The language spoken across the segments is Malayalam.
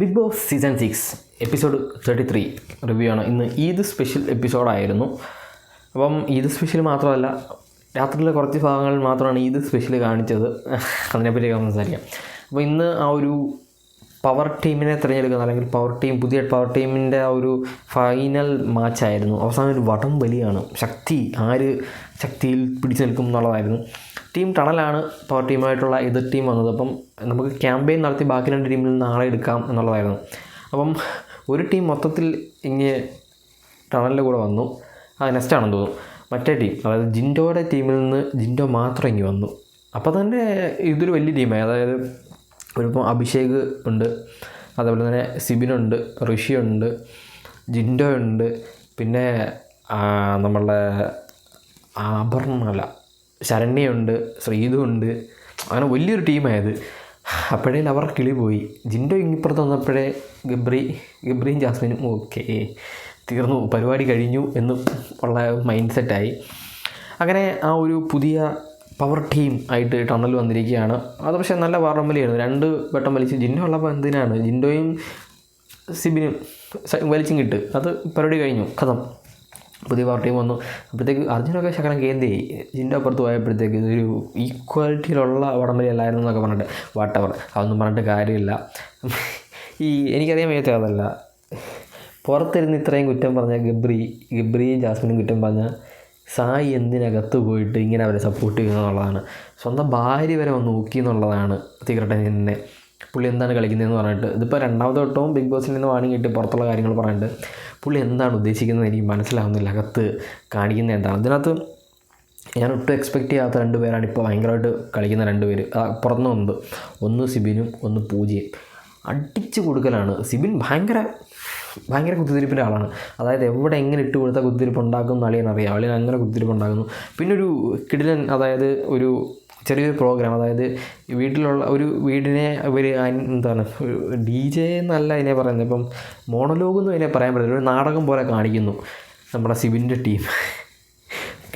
Big Boss season six episode thirty three review ആണ്. ഇന്ന് ഈദ് സ്പെഷ്യൽ എപ്പിസോഡായിരുന്നു. അപ്പം ഈദ് സ്പെഷ്യൽ മാത്രമല്ല രാത്രിയിലെ കുറച്ച് ഭാഗങ്ങൾ മാത്രമാണ് ഈദ് സ്പെഷ്യൽ കാണിച്ചത്. അതിനെപ്പറ്റി സംസാരിക്കാം. അപ്പോൾ ഇന്ന് ആ ഒരു പവർ ടീമിനെ തിരഞ്ഞെടുക്കുന്ന അല്ലെങ്കിൽ പവർ ടീം പുതിയ പവർ ടീമിന്റെ ആ ഒരു ഫൈനൽ മാച്ചായിരുന്നു അവസാനം ഒരു വടം വലിയാണ്. ശക്തി ആര് ശക്തിയിൽ പിടിച്ചു നിൽക്കും എന്നുള്ളതായിരുന്നു. ടീം ടണലാണ് പവർ ടീമായിട്ടുള്ള എതിർ ടീം വന്നത്. അപ്പം നമുക്ക് ക്യാമ്പയിൻ നടത്തി ബാക്കി രണ്ട് ടീമിൽ നിന്ന് ആളെ എടുക്കാം എന്നുള്ളതായിരുന്നു. അപ്പം ഒരു ടീം മൊത്തത്തിൽ ഇങ്ങനെ ടണലിന്റെ കൂടെ വന്നു. അത് നെക്സ്റ്റ് ആണെന്ന് തോന്നുന്നു. മറ്റേ ടീം അതായത് ജിൻഡോയുടെ ടീമിൽ നിന്ന് ജിൻഡോ മാത്രം ഇങ്ങനെ വന്നു. അപ്പോൾ തന്നെ ഇതൊരു വലിയ ടീമായി അതായത് ഒരിപ്പം അഭിഷേക് ഉണ്ട്. അതേപോലെ തന്നെ സിബിനുണ്ട് ഋഷിയുണ്ട് ജിൻഡോ ഉണ്ട്. പിന്നെ നമ്മളുടെ ശരണ്യയുണ്ട് ശ്രീതു ഉണ്ട് അങ്ങനെ വലിയൊരു ടീമായത്. അപ്പോഴേ അവർ കിളി പോയി. ജിൻഡോ ഇങ്ങിപ്പുറത്ത് വന്നപ്പോഴേ ഗബ്രി ഗബ്രിയും ജാസ്മിനും ഓക്കെ തീർന്നു പരിപാടി കഴിഞ്ഞു എന്ന് ഉള്ള മൈൻഡ് സെറ്റായി അങ്ങനെ ആ ഒരു പുതിയ പവർ ടീം ആയിട്ട് ടണൽ വന്നിരിക്കുകയാണ്. അത് പക്ഷേ നല്ല വാർഡം വലിയായിരുന്നു രണ്ട് വട്ടം വലിച്ച് ജിൻഡോ ഉള്ളപ്പോൾ എന്തിനാണ്? ജിൻഡോയും സിബിനും വലിച്ചും കിട്ട്. അത് പരിപാടി കഴിഞ്ഞു. കഥം. പുതിയ പാർട്ടിയും വന്നു. അപ്പോഴത്തേക്ക് അർജുനൊക്കെ ശകലം കേന്ദ്രി ജിൻഡോ അപ്പുറത്ത് പോയപ്പോഴത്തേക്ക് ഇതൊരു ഈക്വാലിറ്റിയിലുള്ള വടംവലി അല്ലായിരുന്നു എന്നൊക്കെ പറഞ്ഞിട്ട് വാട്ടവർ അതൊന്നും പറഞ്ഞിട്ട് കാര്യമില്ല. ഈ എനിക്കറിയാൻ വയ്യാത്ത അതല്ല. പുറത്തിരുന്ന് ഇത്രയും കുറ്റം പറഞ്ഞ ഗബ്രി ഗബ്രിയും ജാസ്മിനും കുറ്റം പറഞ്ഞ സായി എന്തിനകത്ത് പോയിട്ട് ഇങ്ങനെ അവരെ സപ്പോർട്ട് ചെയ്യുന്നു എന്നുള്ളതാണ്. സ്വന്തം ഭാര്യ വരെ വന്ന് നോക്കി എന്നുള്ളതാണ് തീർട്ടനെ പുള്ളി എന്താണ് കളിക്കുന്നതെന്ന് പറഞ്ഞിട്ട് ഇതിപ്പോൾ രണ്ടാമത്തെ വട്ടവും ബിഗ് ബോസിൽ നിന്ന് വാണിംഗ് കിട്ടി പുറത്തുള്ള കാര്യങ്ങൾ പറഞ്ഞിട്ട്. പുള്ളി എന്താണ് ഉദ്ദേശിക്കുന്നത് എനിക്ക് മനസ്സിലാവുന്നില്ല. അകത്ത് കാണിക്കുന്നത് എന്താണ്? അതിനകത്ത് ഞാൻ ഒട്ടും എക്സ്പെക്റ്റ് ചെയ്യാത്ത രണ്ട് പേരാണ് ഇപ്പോൾ ഭയങ്കരമായിട്ട് കളിക്കുന്ന രണ്ട് പേര്. പുറത്തുനിന്ന് വന്നത് ഒന്ന് സിബിനും ഒന്ന് പൂജയും. അടിച്ചു കൊടുക്കലാണ്. സിബിൻ ഭയങ്കര ഭയങ്കര കുത്തിരിപ്പിന്റെ ആളാണ്. അതായത് എവിടെ എങ്ങനെ ഇട്ട് കൊടുത്താൽ കുത്തിരിപ്പ് ഉണ്ടാക്കും എന്ന് അളിയൻ അറിയാം അളിയൻ അങ്ങനെ കുത്തിരിപ്പ് ഉണ്ടാക്കുന്നു. പിന്നെ ഒരു കിടിലൻ അതായത് ഒരു ചെറിയൊരു പ്രോഗ്രാം അതായത് വീട്ടിലുള്ള ഒരു വീടിനെ ഇവർ എന്താണ് ഡി ജെ എന്നല്ല അതിനെ പറയുന്നത്. ഇപ്പം എന്ന് ഇതിനെ പറയാൻ പറ്റില്ല. ഒരു നാടകം പോലെ കാണിക്കുന്നു നമ്മുടെ സിബിന്റെ ടീം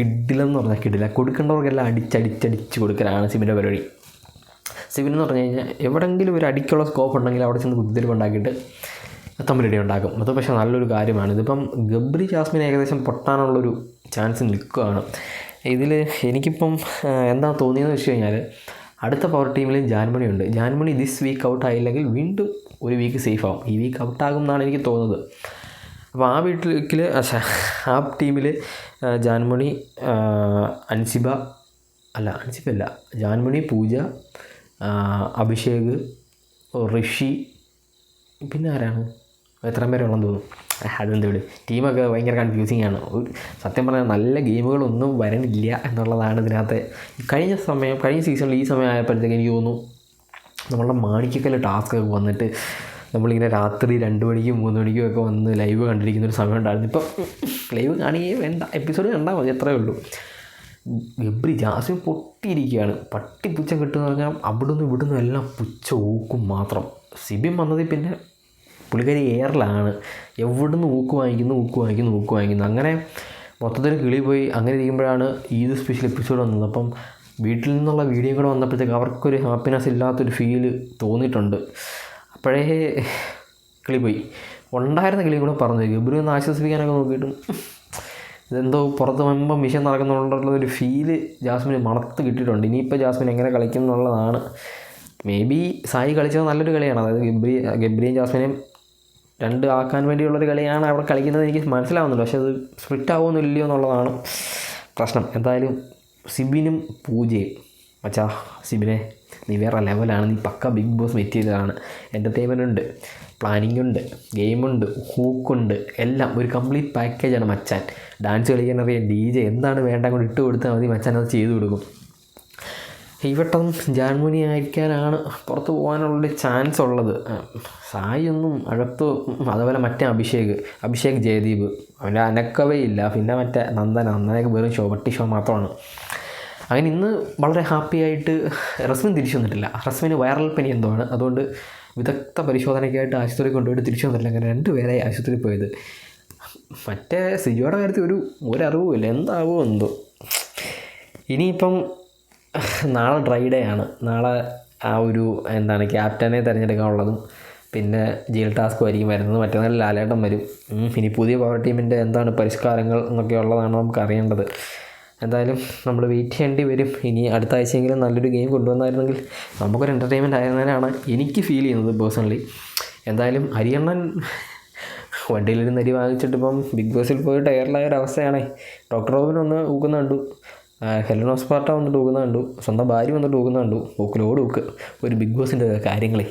കിഡിലെന്ന് പറഞ്ഞാൽ കിഡില കൊടുക്കേണ്ടവർക്കെല്ലാം അടിച്ചടിച്ചടിച്ച് കൊടുക്കലാണ് സിബിന്റെ പരിപാടി. സിബിൻ എന്ന് പറഞ്ഞു കഴിഞ്ഞാൽ എവിടെയെങ്കിലും ഒരു അടിക്കുള്ള സ്കോപ്പ് ഉണ്ടെങ്കിൽ അവിടെ ചെന്ന് കുത്തിരി ഉണ്ടാക്കിയിട്ട് തമ്മിലടി ഉണ്ടാക്കും. അത് പക്ഷേ നല്ലൊരു കാര്യമാണ്. ഇതിപ്പം ഗബ്രി ജാസ്മിൻ ഏകദേശം പൊട്ടാനുള്ളൊരു ചാൻസ് നിൽക്കുകയാണ്. ഇതിൽ എനിക്കിപ്പം എന്താ തോന്നിയതെന്ന് വെച്ച് കഴിഞ്ഞാൽ അടുത്ത പവർ ടീമിൽ ജാൻമണി ഉണ്ട്. ജാൻമണി ദിസ് വീക്ക് ഔട്ട് ആയില്ലെങ്കിൽ വീണ്ടും ഒരു വീക്ക് സേഫ് ആവും. ഈ വീക്ക് ഔട്ടാകും എന്നാണ് എനിക്ക് തോന്നുന്നത്. അപ്പോൾ ആ വീട്ടിൽ ആ ടീമിൽ ജാൻമണി അൻസിബ അല്ല അൻസിബ അല്ല ജാൻമണി പൂജ അഭിഷേക് ഋഷി പിന്നെ ആരാണ്? എത്ര പേരുള്ളതെന്ന് തോന്നുന്നു. അതെന്ത് വിട്? ടീമൊക്കെ ഭയങ്കര കൺഫ്യൂസിങ് ആണ്. സത്യം പറഞ്ഞാൽ നല്ല ഗെയിമുകളൊന്നും വരണില്ല എന്നുള്ളതാണ് ഇതിനകത്ത്. കഴിഞ്ഞ സമയം കഴിഞ്ഞ സീസണിൽ ഈ സമയം ആയപ്പോഴത്തേക്ക് എനിക്ക് തോന്നുന്നു നമ്മളുടെ മാണിക്കക്കല്ല് ടാസ്ക് ഒക്കെ വന്നിട്ട് നമ്മളിങ്ങനെ രാത്രി രണ്ട് മണിക്കും മൂന്ന് മണിക്കും ഒക്കെ വന്ന് ലൈവ് കണ്ടിരിക്കുന്ന ഒരു സമയം ഉണ്ടായിരുന്നു. ഇപ്പം ലൈവ് കാണുകയും വേണ്ട. എപ്പിസോഡ് കണ്ടാൽ മതി എത്രയേ ഉള്ളൂ. എബ്രി ജാസ്മിൻ പൊട്ടിയിരിക്കുകയാണ്. പട്ടി പുച്ഛം കിട്ടുമെന്ന് പറഞ്ഞാൽ അവിടുന്ന് ഇവിടുന്ന് എല്ലാം പുച്ച ഊക്കും മാത്രം. സിബിൻ വന്നതിൽ പിന്നെ പുള്ളിക്കാരി എയറിലാണ്. നിന്ന് ഊക്ക് വാങ്ങിക്കുന്നു ഊക്ക് വാങ്ങിക്കുന്നു ഊക്ക് വാങ്ങിക്കുന്നു. അങ്ങനെ മൊത്തത്തിൽ കിളി പോയി. അങ്ങനെ ഇരിക്കുമ്പോഴാണ് ഈദ് സ്പെഷ്യൽ എപ്പിസോഡ് വന്നത്. അപ്പം വീട്ടിൽ നിന്നുള്ള വീഡിയോ കൂടെ വന്നപ്പോഴത്തേക്ക് അവർക്കൊരു ഹാപ്പിനെസ് ഇല്ലാത്തൊരു ഫീൽ തോന്നിയിട്ടുണ്ട്. അപ്പോഴേ കിളി പോയി. ഉണ്ടായിരുന്ന കിളിയും കൂടെ പറഞ്ഞു. ഗബ്രി ഒന്ന് ആശ്വസിപ്പിക്കാനൊക്കെ നോക്കിയിട്ടും ഇതെന്തോ പുറത്ത് വരുമ്പോൾ മിഷൻ നടക്കുന്നുള്ള ഒരു ഫീൽ ജാസ്മിന് മണത്ത് കിട്ടിയിട്ടുണ്ട്. ഇനിയിപ്പോൾ ജാസ്മിൻ എങ്ങനെ കളിക്കും എന്നുള്ളതാണ് മേ ബി സായി കളിച്ചത് നല്ലൊരു കളിയാണ്. അതായത് ഗബ്രി ഗബ്രിയും ജാസ്മിനെയും രണ്ട് ആക്കാൻ വേണ്ടിയുള്ളൊരു കളിയാണ് അവിടെ കളിക്കുന്നത്. എനിക്ക് മനസ്സിലാവുന്നുണ്ട്. പക്ഷേ അത് സ്പ്ലിറ്റ് ആവുമോ എന്നുള്ളതാണ് പ്രശ്നം. എന്തായാലും സിബിനും പൂജയും. മച്ചാ സിബിനെ നീ വേറെ ലെവലാണ് നീ പക്ക ബിഗ് ബോസ് മെറ്റീരിയലാണ് എന്റർടൈൻമെന്റ് ഉണ്ട്. പ്ലാനിങ് ഉണ്ട്. ഗെയിമുണ്ട് ഹൂക്കുണ്ട് എല്ലാം. ഒരു കംപ്ലീറ്റ് പാക്കേജാണ് മച്ചാൻ. ഡാൻസ് കളിക്കാൻ അറിയാം. ഡി ജെ എന്താണ് വേണ്ട കൊണ്ട് ഇട്ട് കൊടുത്താൽ മതി. മച്ചാൻ അത് ചെയ്തു കൊടുക്കും. ഈ വട്ടം ജാൻമുനി ആയിരിക്കാനാണ് പുറത്ത് പോകാനുള്ള ചാൻസ് ഉള്ളത്. സായി ഒന്നും അഴത്ത് അതുപോലെ മറ്റേ അഭിഷേക് അഭിഷേക് ജയദീപ്. അവന്റെ അനക്കവേ ഇല്ല പിന്നെ മറ്റേ നന്ദന. നന്ദനയൊക്കെ വെറും ഷോ വട്ടി ഷോ മാത്രമാണ്. അങ്ങനെ ഇന്ന് വളരെ ഹാപ്പി ആയിട്ട് റസ്മിൻ തിരിച്ചു വന്നിട്ടില്ല. റസ്മിന് വൈറൽ പനി എന്തോ ആണ് അതുകൊണ്ട് വിദഗ്ധ പരിശോധനയ്ക്കായിട്ട് ആശുപത്രി കൊണ്ടുപോയിട്ട് തിരിച്ചു വന്നിട്ടില്ല. അങ്ങനെ രണ്ടുപേരായി ആശുപത്രിയിൽ പോയത്. മറ്റേ സിജോയുടെ കാര്യത്തിൽ ഒരു ഒരറിവുമില്ല. എന്താവോ എന്തോ. ഇനിയിപ്പം നാളെ ഡ്രൈ ഡേ ആണ്. നാളെ ആ ഒരു എന്താണ് ക്യാപ്റ്റനെ തിരഞ്ഞെടുക്കാനുള്ളതും പിന്നെ ജയിൽ ടാസ്ക് ആയിരിക്കും വരുന്നത്. മറ്റന്നാൾ ലാലേട്ടൻ വരും. ഇനി പുതിയ പവർ ടീമിന്റെ എന്താണ് പരിഷ്കാരങ്ങൾ എന്നൊക്കെ ഉള്ളതാണ് നമുക്ക് അറിയേണ്ടത്. എന്തായാലും നമ്മൾ വെയിറ്റ് ചെയ്യേണ്ടി വരും. ഇനി അടുത്ത ആഴ്ചയെങ്കിലും നല്ലൊരു ഗെയിം കൊണ്ടുവന്നായിരുന്നെങ്കിൽ നമുക്കൊരു എന്റർടൈൻമെന്റ് ആയിരുന്നതിനാണ് എനിക്ക് ഫീൽ ചെയ്യുന്നത് പേഴ്സണലി എന്തായാലും ഹരിയണ്ണൻ വണ്ടിയിലൊരു നരി വാങ്ങിച്ചിട്ട് ഇപ്പം ബിഗ് ബോസിൽ പോയി ടയറിലായ ഒരു അവസ്ഥയാണ്. ഡോക്ടർ റോബിൻ ഒന്ന് ഊക്കുന്ന ഹെലൻ ഹോസ്പാർട്ട വന്നിട്ട് ഊക്കുന്ന കണ്ടു. സ്വന്തം ഭാര്യ വന്നിട്ട് ഊക്കുന്ന കണ്ടു. ഊക്കിലോട് ഊക്ക് ഒരു ബിഗ് ബോസിന്റെ കാര്യങ്ങളെ.